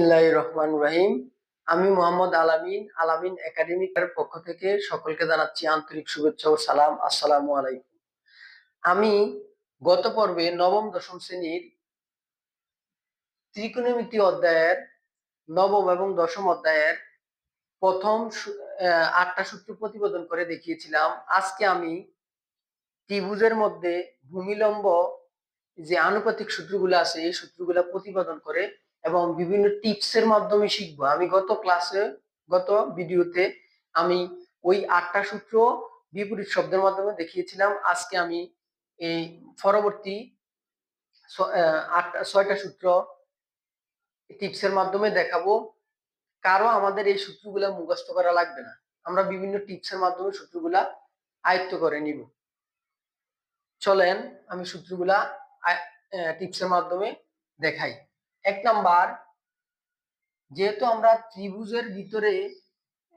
রহমান রহিম। আমি মোহাম্মদ আলামিন আলামিন একাডেমিকের পক্ষ থেকে সকলকে জানাচ্ছি আন্তরিক শুভেচ্ছা ও সালাম। আসসালামু আলাইকুম। আমি গত পর্বে নবম, দশম শ্রেণির ত্রিকোণমিতি অধ্যায়ের নবম এবং দশম অধ্যায়ের প্রথম আটটা সূত্র প্রতিবেদন করে দেখিয়েছিলাম। আজকে আমি ত্রিভুজের মধ্যে ভূমিলম্ব যে আনুপাতিক সূত্রগুলো আছে, এই সূত্রগুলো প্রতিপাদন করে এবং বিভিন্ন টিপসের মাধ্যমে শিখব। আমি গত ক্লাসে গত ভিডিওতে আমি ওই আটটা সূত্র বিপরীত শব্দের মাধ্যমে দেখিয়েছিলাম। আজকে আমি এই পরবর্তী আটটা ছয়টা সূত্র টিপসের মাধ্যমে দেখাবো। কারও আমাদের এই সূত্রগুলা মুখস্থ করা লাগবে না। আমরা বিভিন্ন টিপসের মাধ্যমে সূত্রগুলা আয়ত্ত করে নিব। চলেন আমি সূত্রগুলা টিপসের মাধ্যমে দেখাই। এক নাম্বার, যেহেতু আমরা ত্রিভুজের ভিতরে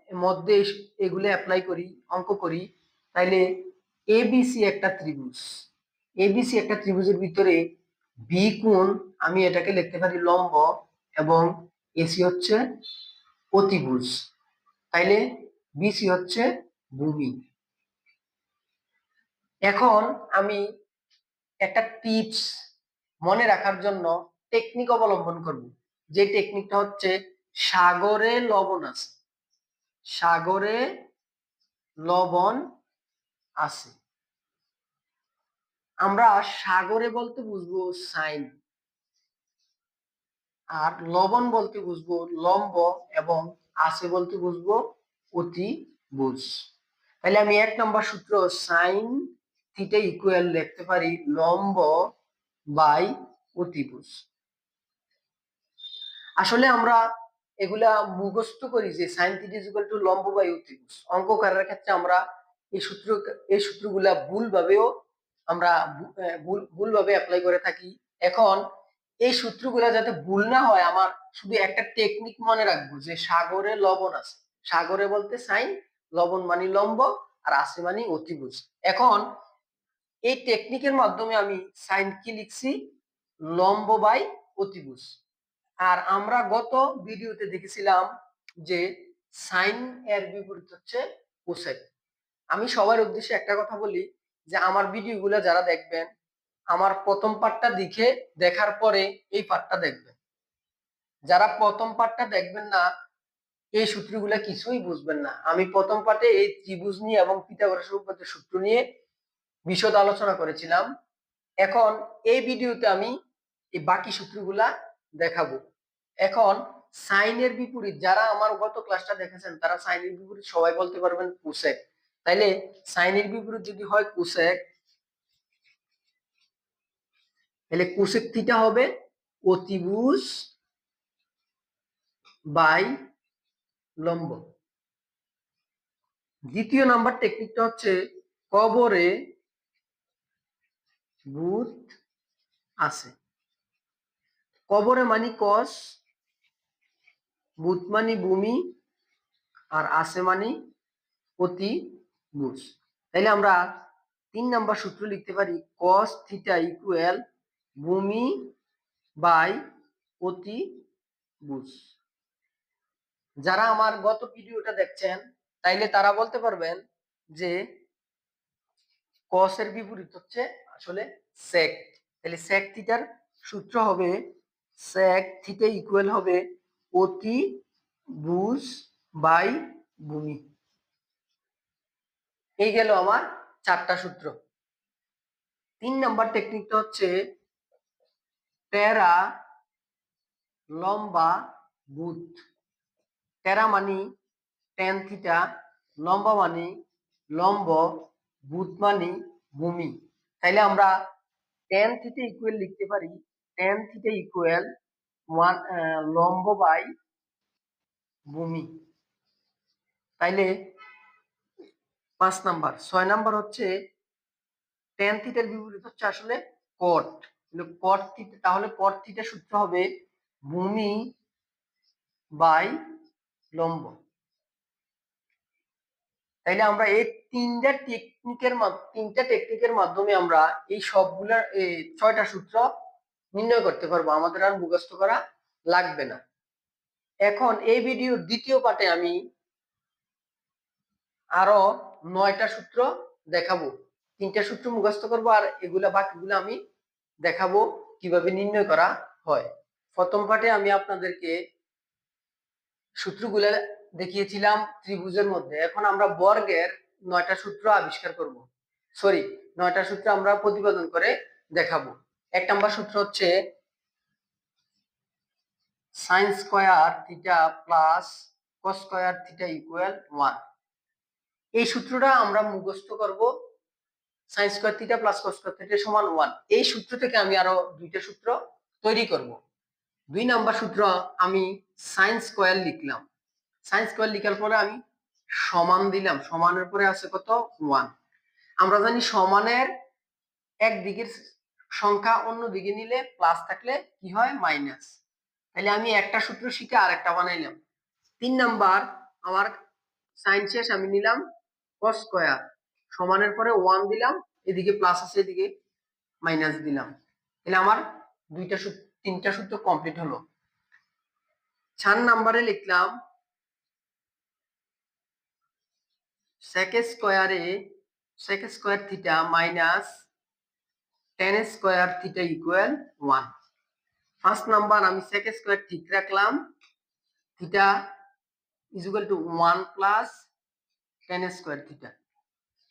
মধ্যে এগুলো অ্যাপ্লাই করি, অঙ্ক করি, তাইলে এবিসি একটা ত্রিভুজ। এবিসি একটা ত্রিভুজের ভিতরে বি কোণ, আমি এটাকে লিখতে পারি লম্ব, এবং এসি হচ্ছে অতিভুজ। তাইলে বিসি হচ্ছে ভূমি। এখন আমি একটা টিপস মনে রাখার জন্য টেকনিক অবলম্বন করব। যে টেকনিকটা হচ্ছে সাগরে লবণ আছে। সাগরে লবণ আছে। আমরা সাগরে বলতে বুঝব সাইন আর লবণ বলতে বুঝব লম্ব এবং আছে বলতে বুঝব অতি বুঝ তাহলে আমি এক নম্বর সূত্র সাইন থিটা ইকুয়াল লিখতে পারি লম্ব বাই অতিভুজ। আসলে আমরা এগুলা মুখস্থ করি যে সাইন থিটা ইকুয়াল টু লম্ব বাই অতিভুজ অঙ্ক করার ক্ষেত্রে আমরা এই সূত্র এই সূত্রগুলা ভুলভাবেও আমরা ভু- আহ, ভুল ভুল ভাবে অ্যাপ্লাই করে থাকি। এখন এই সূত্রগুলা যাতে ভুল না হয় আমার শুধু একটা টেকনিক মনে রাখব যে সাগরে লবণ আছে। সাগরে বলতে সাইন লবণ মানে লম্ব আর আছে মানে অতিভুজ। এখন এই টেকনিকের মাধ্যমে আমি সাইন কি লিখছি? লম্ব বাই অতিভুজ। আর আমরা গত ভিডিওতে দেখেছিলাম যে সাইন এর বিপরীত হচ্ছে কোসেক আমি সবার উদ্দেশ্যে একটা কথা বলি যে আমার ভিডিওগুলো যারা দেখবেন, আমার প্রথম পার্টটা দেখে দেখার পরে এই পার্টটা দেখবেন। যারা প্রথম পার্টটা দেখবেন না, এই সূত্রগুলা কিছুই বুঝবেন না। আমি প্রথম পার্টে এই ত্রিভুজ নিয়ে এবং পিথাগোরাসের উপপাদ্যের সূত্র নিয়ে বিশদ আলোচনা করেছিলাম। এখন এই ভিডিওতে আমি এই বাকি সূত্রগুলা দেখাবো। এখন সাইনের বিপরীত, যারা আমার গত ক্লাসটা দেখেছেন, তারা সাইনের বিপরীত সবাই বলতে পারবেন কুসেক তাইলে সাইনের বিপরীত যদি হয় কুসেক তাহলে কোসেক থিটা হবে অতিভুজ বাই লম্ব। দ্বিতীয় নাম্বার টেকনিকটা হচ্ছে কবরে ভূত আছে। কবরে মানি কস ভূত মানি ভূমি আর আছে মানি অতি বুঝ তাইলে আমরা তিন নাম্বার সূত্র লিখতে পারি কস থিটা ইকুয়াল ভূমি বাই অতি বুঝ যারা আমার গত ভিডিওটা দেখছেন, তাইলে তারা বলতে পারবেন যে কসের বিপরীত হচ্ছে আসলে সেক তাহলে সেক থিটার সূত্র হবে সেক থিটা ইকুয়াল হবে অতি বুঝ বাই ভূমি এই গেল আমার চারটা সূত্র। তিন নাম্বার টেকনিকটা হচ্ছে টেরা লম্বা বুথ টেরা মানি টেন থিটা লম্বা মানি লম্ব বুথ মানি ভূমি। তাইলে আমরা টেন থিটা ইকুয়াল লিখতে পারি টেন থিটা ইকুয়াল লম্ব বাই ভূমি। তাইলে পাঁচ নাম্বার। ছয় নাম্বার হচ্ছে টেন থিটার বিপরীত হচ্ছে আসলে কট কট থিটা তাহলে কট থিটা সূত্র হবে ভূমি বাই লম্ব। তাইলে আমরা এই তিনটা টেকনিকের তিনটা টেকনিকের মাধ্যমে আমরা এই সবগুলার ছয়টা সূত্র নির্ণয় করতে পারব। আমাদের আর মুখস্থ করা লাগবে না। এখন এই ভিডিওর দ্বিতীয় পার্টে আমি আরও নয়টা সূত্র দেখাবো। তিনটা সূত্র মুখস্থ করব আর এগুলা বাকিগুলো আমি দেখাবো কীভাবে নির্ণয় করা হয়। প্রথম পার্টে আমি আপনাদেরকে সূত্রগুলো দেখিয়েছিলাম ত্রিভুজের মধ্যে। এখন আমরা বর্গের নয়টা সূত্র আবিষ্কার করব। সরি নয়টা সূত্র আমরা প্রতিপাদন করে দেখাবো। এক নম্বর সূত্র হচ্ছে sine square theta plus cos theta equal one এই সূত্রটা আমরা মুখস্থ করব sine square theta plus cos theta সমান ওয়ান এই সূত্র থেকে আমি আরও দুইটা সূত্র তৈরি করব। দুই নাম্বার সূত্র আমি সাইন স্কোয়ার লিখলাম। সাইন স্কোয়ার লিখার পরে আমি সমান দিলাম। সমানের পরে আছে কত? ওয়ান আমরা জানি সমানের এক সংখ্যা অন্য দিকে নিলে প্লাস থাকলে কি হয়? মাইনাস তাহলে আমি একটা সূত্র শিখে আর একটা বানাইলাম তিন নাম্বার, আমার সাইন শেষ, আমি নিলাম কস স্কোয়ার সমানের পরে ওয়ান দিলাম, এদিকে প্লাস আছে, এদিকে মাইনাস দিলাম। তাহলে আমার দুইটা তিনটা সূত্র কমপ্লিট হলো। চার নাম্বারে লিখলাম sec স্কোয়ারে sec square theta minus tan square theta equal one first number আমি sec স্কোয়ার ঠিক রাখলাম। Theta is equal to one plus tan square theta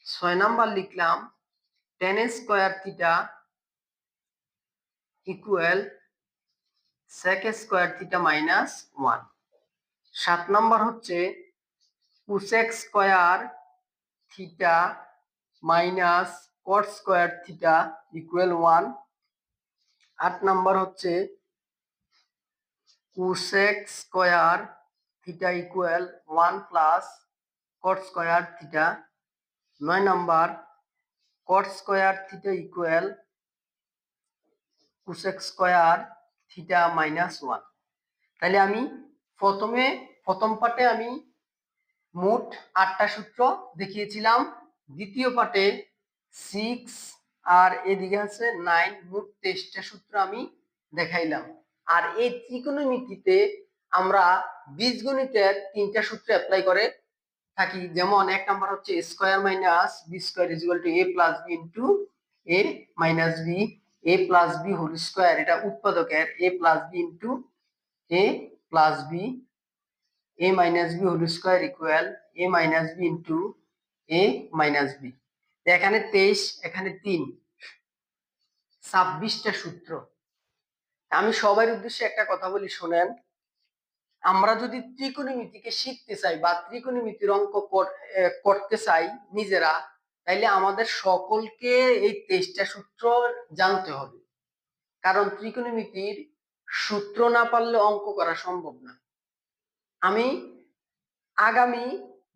ছয় নাম্বার লিখলাম tan square theta equal sec square theta minus one সাত number হচ্ছে cosec square theta minus cot square theta equal one আট number হচ্ছে cosec square theta equal one plus cot square theta নয় number cot square theta equal cosec square theta minus one তাহলে আমি প্রথমে, প্রথম পার্টে আমি মোট আটটা সূত্র দেখিয়েছিলাম। দ্বিতীয় পার্টে সিক্স আর এদিকে আছে নাইন মোট তেইশটা সূত্র আমি দেখাইলাম। আর এই ত্রিকোণমিতিতে আমরা বীজগণিতের তিনটা সূত্র অ্যাপ্লাই করে থাকি। যেমন এক নাম্বার হচ্ছে square minus B square is to A plus B into A minus B A plus B whole square এটা উৎপাদকের A plus B into A plus B a minus b whole square equal a minus b into a minus b এখানে তেইশ, এখানে তিন। ছাব্বিশটা সূত্র। আমি সবার উদ্দেশ্যে একটা কথা বলি, শোনেন। আমরা যদি ত্রিকোণমিতিকে শিখতে চাই বা ত্রিকোণমিতির অঙ্ক করতে চাই নিজেরা, তাইলে আমাদের সকলকে এই তেইশটা সূত্র জানতে হবে। কারণ ত্রিকোণমিতির সূত্র না পারলে অঙ্ক করা সম্ভব না। আমি আগামী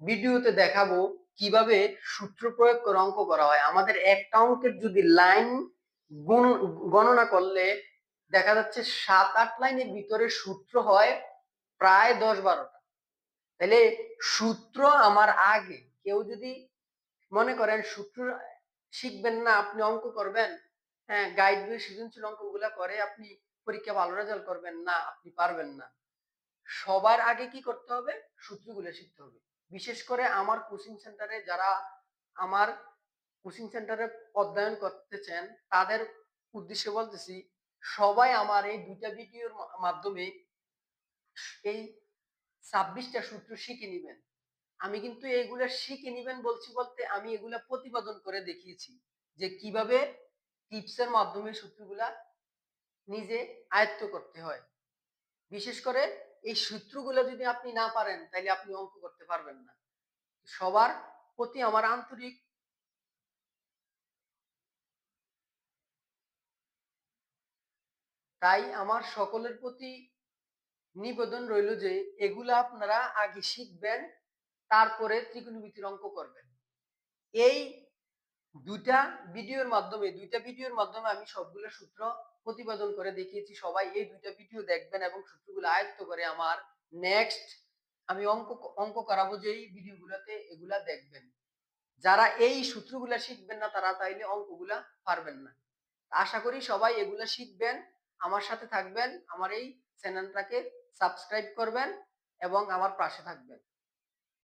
ভিডিওতে দেখাবো কীভাবে সূত্র প্রয়োগ করে অঙ্ক করা হয়? আমাদের একটা অঙ্কের যদি লাইন গণনা করলে দেখা যাচ্ছে সাত, আট লাইনের ভিতরে সূত্র হয় প্রায় দশ বারোটা। তাহলে সূত্র আমার আগে। কেউ যদি মনে করেন সূত্র শিখবেন না, আপনি অঙ্ক করবেন হ্যাঁ গাইড বই সৃজনশীল অঙ্কগুলা করে আপনি পরীক্ষা ভালো রেজাল্ট করবেন না, আপনি পারবেন না। সবার আগে কি করতে হবে? সূত্রগুলো শিখতে হবে। বিশেষ করে আমার কোচিং সেন্টারে যারা আমার কোচিং সেন্টারে অধ্যয়ন করতেছেন, তাদের উদ্দেশ্যে বলতেছি, সবাই আমার এই দুইটা ভিডিওর মাধ্যমে এই ছাব্বিশটা সূত্র শিখে নিবেন। আমি কিন্তু এইগুলা শিখে নিবেন বলছি বলতে আমি এগুলা প্রতিপাদন করে দেখিয়েছি যে কীভাবে টিপসের মাধ্যমে সূত্রগুলা নিজে আয়ত্ত করতে হয়। বিশেষ করে এই সূত্রগুলো যদি আপনি না পারেন তাহলে আপনি অঙ্ক করতে পারবেন না। সবার প্রতি আমার আন্তরিক তাই আমার সকলের প্রতি নিবেদন রইল যে, এগুলা আপনারা আগে শিখবেন, তারপরে ত্রিকোণমিতির অঙ্ক করবেন। এই দুইটা ভিডিওর মাধ্যমে, দুইটা ভিডিওর মাধ্যমে আমি সবগুলো সূত্র প্রতিপাদন করে দেখিয়েছি। সবাই এই দুইটা ভিডিও দেখবেন এবং সূত্রগুলো আয়ত্ত করে আমার নেক্সট আমি অঙ্ক অঙ্ক করাবো যে এই ভিডিওগুলোতে এগুলা দেখবেন। যারা এই সূত্রগুলা শিখবেন না, তারা তাইলে অঙ্কগুলা পারবেন না। আশা করি সবাই এগুলা শিখবেন, আমার সাথে থাকবেন, আমার এই চ্যানেলটাকে সাবস্ক্রাইব করবেন এবং আমার পাশে থাকবেন।